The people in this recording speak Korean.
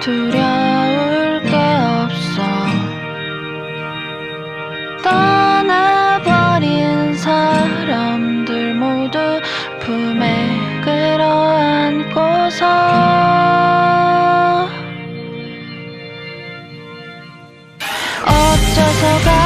두려울 게 없어. 떠나버린 사람들 모두 품에 끌어안고서. 어쩌서가